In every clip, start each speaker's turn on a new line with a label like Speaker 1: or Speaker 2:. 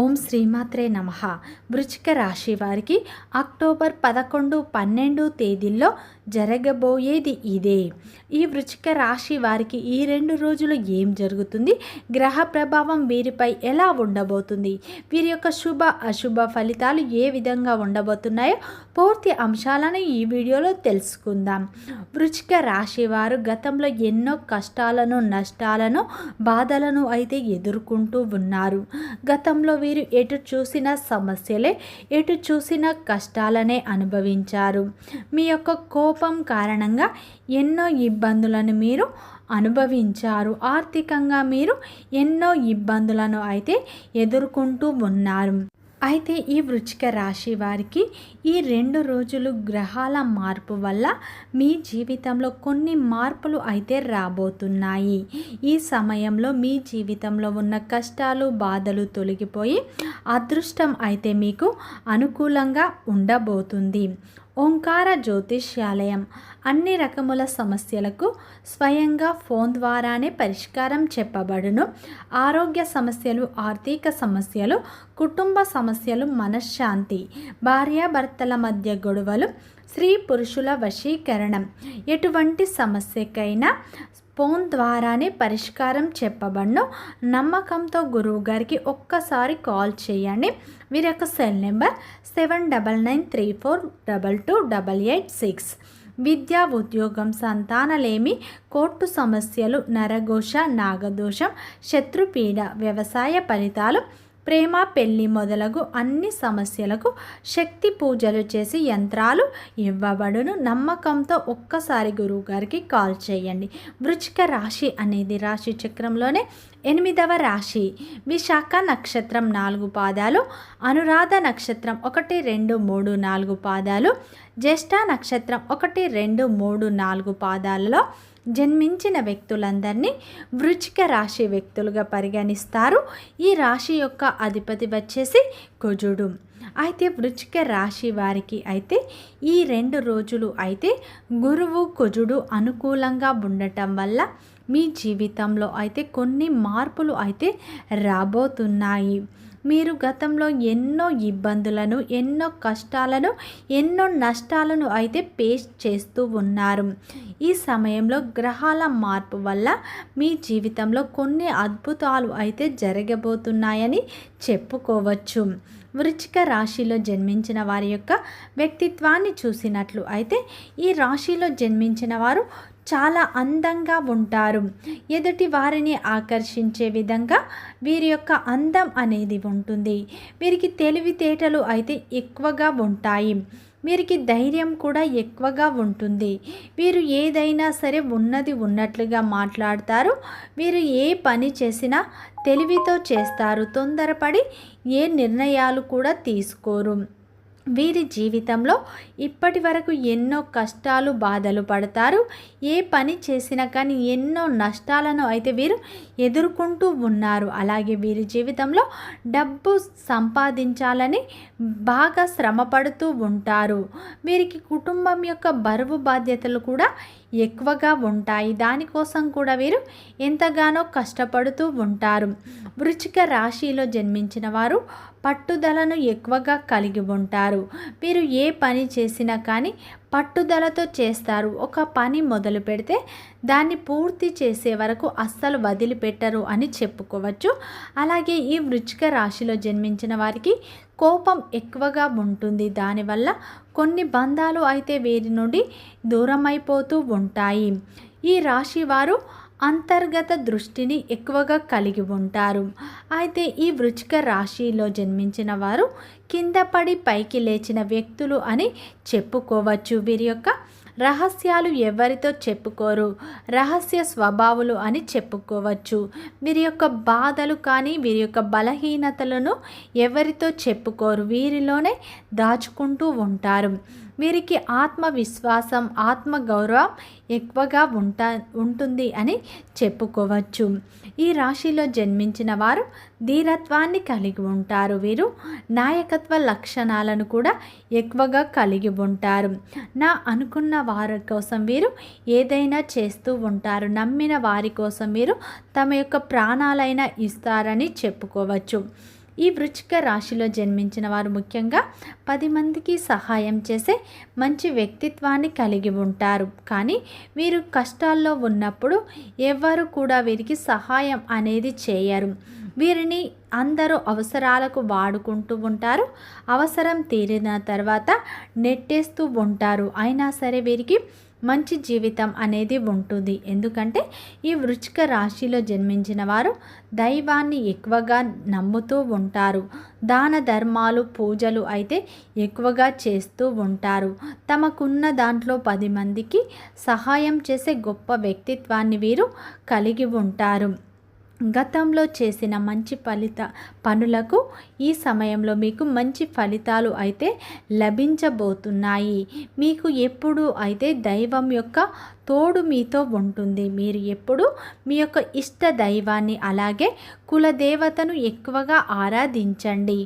Speaker 1: ఓం శ్రీమాత్రే నమ. వృచ్చిక రాశి వారికి అక్టోబర్ పదకొండు పన్నెండు తేదీల్లో జరగబోయేది ఇదే. ఈ వృచ్చిక రాశి వారికి ఈ రెండు రోజులు ఏం జరుగుతుంది? గ్రహ ప్రభావం వీరిపై ఎలా ఉండబోతుంది? వీరి యొక్క శుభ అశుభ ఫలితాలు ఏ విధంగా ఉండబోతున్నాయో పూర్తి అంశాలను ఈ వీడియోలో తెలుసుకుందాం. వృచ్చిక రాశి వారు గతంలో ఎన్నో కష్టాలను నష్టాలను బాధలను అయితే ఎదుర్కొంటూ ఉన్నారు. గతంలో వీరు ఎటు చూసిన సమస్యలే ఎటు చూసిన కష్టాలనే అనుభవించారు. మీ యొక్క కోపం కారణంగా ఎన్నో ఇబ్బందులను మీరు అనుభవించారు. ఆర్థికంగా మీరు ఎన్నో ఇబ్బందులను అయితే ఎదుర్కొంటూ ఉన్నారు. అయితే ఈ వృచ్చిక రాశి వారికి ఈ రెండు రోజులు గ్రహాల మార్పు వల్ల మీ జీవితంలో కొన్ని మార్పులు అయితే రాబోతున్నాయి. ఈ సమయంలో మీ జీవితంలో ఉన్న కష్టాలు బాధలు తొలగిపోయి అదృష్టం అయితే మీకు అనుకూలంగా ఉండబోతుంది. ఓంకార జ్యోతిష్యాలయం అన్ని రకముల సమస్యలకు స్వయంగా ఫోన్ ద్వారానే పరిష్కారం చెప్పబడును. ఆరోగ్య సమస్యలు ఆర్థిక సమస్యలు కుటుంబ సమస్యలు మనశ్శాంతి భార్యాభర్తల మధ్య గొడవలు స్త్రీ పురుషుల వశీకరణం. ఎటువంటి సమస్యకైనా ఫోన్ ద్వారానే పరిష్కారం చెప్పబడను. నమ్మకంతో గురువు గారికి ఒక్కసారి కాల్ చేయండి. వీరి యొక్క cell number seven double nine three four double two double eight six. విద్యా ఉద్యోగం సంతానలేమి కోర్టు సమస్యలు నరఘోష నాగదోషం శత్రుపీడ వ్యవసాయ ఫలితాలు ప్రేమ పెళ్ళి మొదలగు అన్ని సమస్యలకు శక్తి పూజలు చేసి యంత్రాలు ఇవ్వబడును. నమ్మకంతో ఒక్కసారి గురువుగారికి కాల్ చేయండి. వృచ్చిక రాశి అనేది రాశి చక్రంలోనే ఎనిమిదవ రాశి. విశాఖ నక్షత్రం నాలుగు పాదాలు అనురాధ నక్షత్రం ఒకటి రెండు మూడు నాలుగు పాదాలు జ్యేష్ఠ నక్షత్రం ఒకటి రెండు మూడు నాలుగు పాదాలలో జన్మించిన వ్యక్తులందరినీ వృచ్చిక రాశి వ్యక్తులుగా పరిగణిస్తారు. ఈ రాశి యొక్క అధిపతి వచ్చేసి కుజుడు అయితే వృచ్చిక రాశి వారికి అయితే ఈ రెండు రోజులు అయితే గురువు కుజుడు అనుకూలంగా ఉండటం వల్ల మీ జీవితంలో అయితే కొన్ని మార్పులు అయితే రాబోతున్నాయి. మీరు గతంలో ఎన్నో ఇబ్బందులను ఎన్నో కష్టాలను ఎన్నో నష్టాలను అయితే పేస్ చేస్తూ ఉన్నారు. ఈ సమయంలో గ్రహాల మార్పు వల్ల మీ జీవితంలో కొన్ని అద్భుతాలు అయితే జరగబోతున్నాయని చెప్పుకోవచ్చు. వృచ్చిక రాశిలో జన్మించిన వారి యొక్క వ్యక్తిత్వాన్ని చూసినట్లు అయితే ఈ రాశిలో జన్మించిన వారు చాలా అందంగా ఉంటారు. ఎదుటి వారిని ఆకర్షించే విధంగా వీరి యొక్క అందం అనేది ఉంటుంది. వీరికి తెలివితేటలు అయితే ఎక్కువగా ఉంటాయి. వీరికి ధైర్యం కూడా ఎక్కువగా ఉంటుంది. వీరు ఏదైనా సరే ఉన్నది ఉన్నట్లుగా మాట్లాడతారు. వీరు ఏ పని చేసినా తెలివితో చేస్తారు. తొందరపడి ఏ నిర్ణయాలు కూడా తీసుకోరు. వీరి జీవితంలో ఇప్పటి వరకు ఎన్నో కష్టాలు బాధలు పడతారు. ఏ పని చేసినా కానీ ఎన్నో నష్టాలను అయితే వీరు ఎదుర్కొంటూ ఉన్నారు. అలాగే వీరి జీవితంలో డబ్బు సంపాదించాలని బాగా శ్రమపడుతూ ఉంటారు. వీరికి కుటుంబం యొక్క బరువు బాధ్యతలు కూడా ఎక్కువగా ఉంటాయి. దానికోసం కూడా వీరు ఎంతగానో కష్టపడుతూ ఉంటారు. వృచ్చిక రాశిలో జన్మించిన వారు పట్టుదలను ఎక్కువగా కలిగి ఉంటారు. వీరు ఏ పని చేసినా కానీ పట్టుదలతో చేస్తారు. ఒక పని మొదలు పెడితే దాన్ని పూర్తి చేసే వరకు అస్సలు వదిలిపెట్టరు అని చెప్పుకోవచ్చు. అలాగే ఈ వృచ్చిక రాశిలో జన్మించిన వారికి కోపం ఎక్కువగా ఉంటుంది. దానివల్ల కొన్ని బంధాలు అయితే వీరి నుండి దూరమైపోతూ ఉంటాయి. ఈ రాశి వారు అంతర్గత దృష్టిని ఎక్కువగా కలిగి ఉంటారు. అయితే ఈ వృచ్చిక రాశిలో జన్మించిన వారు కింద పడి పైకి లేచిన వ్యక్తులు అని చెప్పుకోవచ్చు. వీరి యొక్క రహస్యాలు ఎవరితో చెప్పుకోరు? రహస్య స్వభావులు అని చెప్పుకోవచ్చు. వీరి యొక్క బాధలు కానీ వీరి యొక్క బలహీనతలను ఎవరితో చెప్పుకోరు? వీరిలోనే దాచుకుంటూ ఉంటారు. వీరికి ఆత్మవిశ్వాసం ఆత్మగౌరవం ఎక్కువగా ఉంటా ఉంటుంది అని చెప్పుకోవచ్చు. ఈ రాశిలో జన్మించిన వారు ధీరత్వాన్ని కలిగి ఉంటారు. వీరు నాయకత్వ లక్షణాలను కూడా ఎక్కువగా కలిగి ఉంటారు. నా అనుకున్న వారి కోసం వీరు ఏదైనా చేస్తూ ఉంటారు. నమ్మిన వారి కోసం వీరు తమ యొక్క ప్రాణాలైనా ఇస్తారని చెప్పుకోవచ్చు. ఈ వృచ్చిక రాశిలో జన్మించిన వారు ముఖ్యంగా పది మందికి సహాయం చేసే మంచి వ్యక్తిత్వాన్ని కలిగి ఉంటారు. కానీ వీరు కష్టాల్లో ఉన్నప్పుడు ఎవరు కూడా వీరికి సహాయం అనేది చేయరు. వీరిని అందరూ అవసరాలకు వాడుకుంటూ ఉంటారు. అవసరం తీరిన తర్వాత నెట్టేస్తూ ఉంటారు. అయినా సరే వీరికి మంచి జీవితం అనేది ఉంటుంది. ఎందుకంటే ఈ వృచ్చిక రాశిలో జన్మించిన వారు దైవాన్ని ఎక్కువగా నమ్ముతూ ఉంటారు. దాన ధర్మాలు పూజలు అయితే ఎక్కువగా చేస్తూ ఉంటారు. తమకున్న దాంట్లో పది మందికి సహాయం చేసే గొప్ప వ్యక్తిత్వాన్ని వీరు కలిగి ఉంటారు. గతంలో చేసిన మంచి ఫలిత పనులకు ఈ సమయంలో మీకు మంచి ఫలితాలు అయితే లభించబోతున్నాయి. మీకు ఎప్పుడు అయితే దైవం యొక్క తోడు మీతో ఉంటుంది మీరు ఎప్పుడు మీ యొక్క ఇష్ట దైవాన్ని అలాగే కులదేవతను ఎక్కువగా ఆరాధించండి.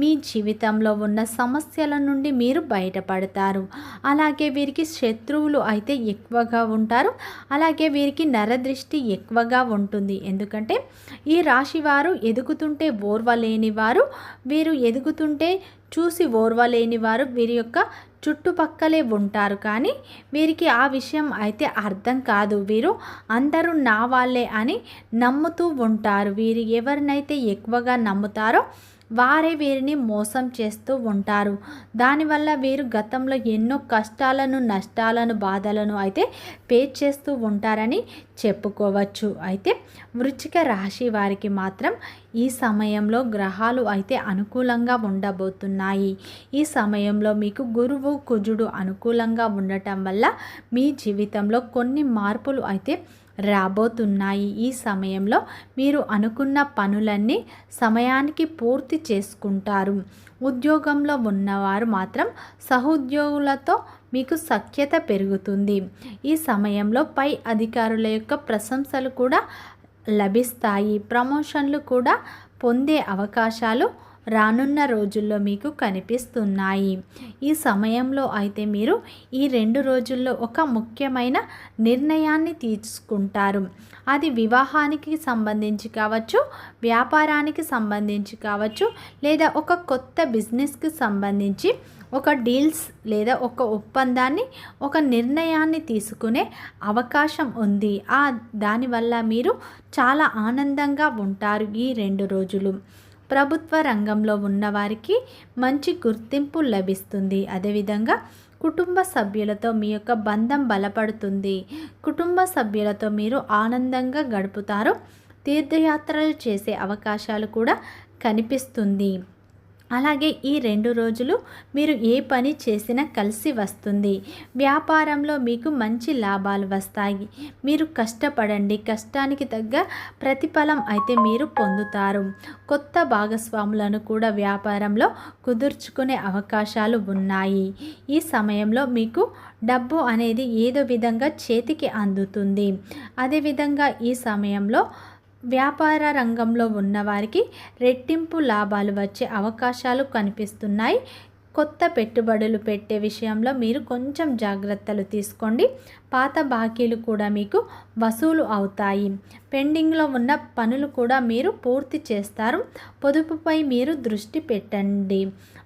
Speaker 1: మీ జీవితంలో ఉన్న సమస్యల నుండి మీరు బయటపడతారు. అలాగే వీరికి శత్రువులు అయితే ఎక్కువగా ఉంటారు. అలాగే వీరికి నరదృష్టి ఎక్కువగా ఉంటుంది. ఎందుకంటే ఈ రాశి వారు ఎదుగుతుంటే ఓర్వలేని వారు వీరు ఎదుగుతుంటే చూసి ఓర్వలేని వారు వీరి యొక్క చుట్టుపక్కలే ఉంటారు. కానీ వీరికి ఆ విషయం అయితే అర్థం కాదు. వీరు అందరూ నా వాళ్ళే అని నమ్ముతూ ఉంటారు. వీరు ఎవరినైతే ఎక్కువగా నమ్ముతారో వారే వీరిని మోసం చేస్తూ ఉంటారు. దానివల్ల వీరు గతంలో ఎన్నో కష్టాలను నష్టాలను బాధలను అయితే పే చేస్తూ ఉంటారని చెప్పుకోవచ్చు. అయితే వృచ్చిక రాశి వారికి మాత్రం ఈ సమయంలో గ్రహాలు అయితే అనుకూలంగా ఉండబోతున్నాయి. ఈ సమయంలో మీకు గురువు కుజుడు అనుకూలంగా ఉండటం వల్ల మీ జీవితంలో కొన్ని మార్పులు అయితే రాబోతున్నాయి. ఈ సమయంలో మీరు అనుకున్న పనులన్నీ సమయానికి పూర్తి చేసుకుంటారు. ఉద్యోగంలో ఉన్నవారు మాత్రం సహోద్యోగులతో మీకు సఖ్యత పెరుగుతుంది. ఈ సమయంలో పై అధికారుల యొక్క ప్రశంసలు కూడా లభిస్తాయి. ప్రమోషన్లు కూడా పొందే అవకాశాలు రానున్న రోజుల్లో మీకు కనిపిస్తున్నాయి. ఈ సమయంలో అయితే మీరు ఈ రెండు రోజుల్లో ఒక ముఖ్యమైన నిర్ణయాన్ని తీసుకుంటారు. అది వివాహానికి సంబంధించి కావచ్చు వ్యాపారానికి సంబంధించి కావచ్చు లేదా ఒక కొత్త బిజినెస్కి సంబంధించి ఒక డీల్స్ లేదా ఒక ఒప్పందాన్ని ఒక నిర్ణయాన్ని తీసుకునే అవకాశం ఉంది. ఆ దానివల్ల మీరు చాలా ఆనందంగా ఉంటారు ఈ రెండు రోజులు. ప్రభుత్వ రంగంలో ఉన్నవారికి మంచి గుర్తింపు లభిస్తుంది. అదేవిధంగా కుటుంబ సభ్యులతో మీ యొక్క బంధం బలపడుతుంది. కుటుంబ సభ్యులతో మీరు ఆనందంగా గడుపుతారు. తీర్థయాత్రలు చేసే అవకాశాలు కూడా కనిపిస్తుంది. అలాగే ఈ రెండు రోజులు మీరు ఏ పని చేసినా కలిసి వస్తుంది. వ్యాపారంలో మీకు మంచి లాభాలు వస్తాయి. మీరు కష్టపడండి. కష్టానికి తగ్గ ప్రతిఫలం అయితే మీరు పొందుతారు. కొత్త భాగస్వాములను కూడా వ్యాపారంలో కుదుర్చుకునే అవకాశాలు ఉన్నాయి. ఈ సమయంలో మీకు డబ్బు అనేది ఏదో విధంగా చేతికి అందుతుంది. అదేవిధంగా ఈ సమయంలో వ్యాపార రంగంలో ఉన్నవారికి రెట్టింపు లాభాలు వచ్చే అవకాశాలు కనిపిస్తున్నాయి. కొత్త పెట్టుబడులు పెట్టే విషయంలో మీరు కొంచెం జాగ్రత్తలు తీసుకోండి. పాత బాకీలు కూడా మీకు వసూలు అవుతాయి. పెండింగ్లో ఉన్న పనులు కూడా మీరు పూర్తి చేస్తారు. పొదుపుపై మీరు దృష్టి పెట్టండి.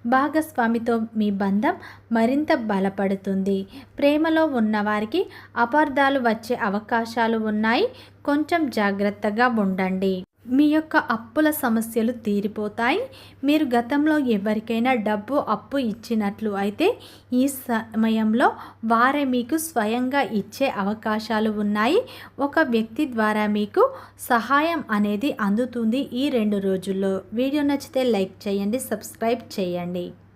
Speaker 1: భాగస్వామితో మీ బంధం మరింత బలపడుతుంది. ప్రేమలో ఉన్నవారికి అపార్థాలు వచ్చే అవకాశాలు ఉన్నాయి. కొంచెం జాగ్రత్తగా ఉండండి. మీ యొక్క అప్పుల సమస్యలు తీరిపోతాయి. మీరు గతంలో ఎవరికైనా డబ్బు అప్పు ఇచ్చినట్లు అయితే ఈ సమయంలో వారే మీకు స్వయంగా ఇచ్చే అవకాశాలు ఉన్నాయి. ఒక వ్యక్తి ద్వారా మీకు సహాయం అనేది అందుతుంది ఈ రెండు రోజుల్లో. వీడియో నచ్చితే లైక్ చేయండి సబ్స్క్రైబ్ చేయండి.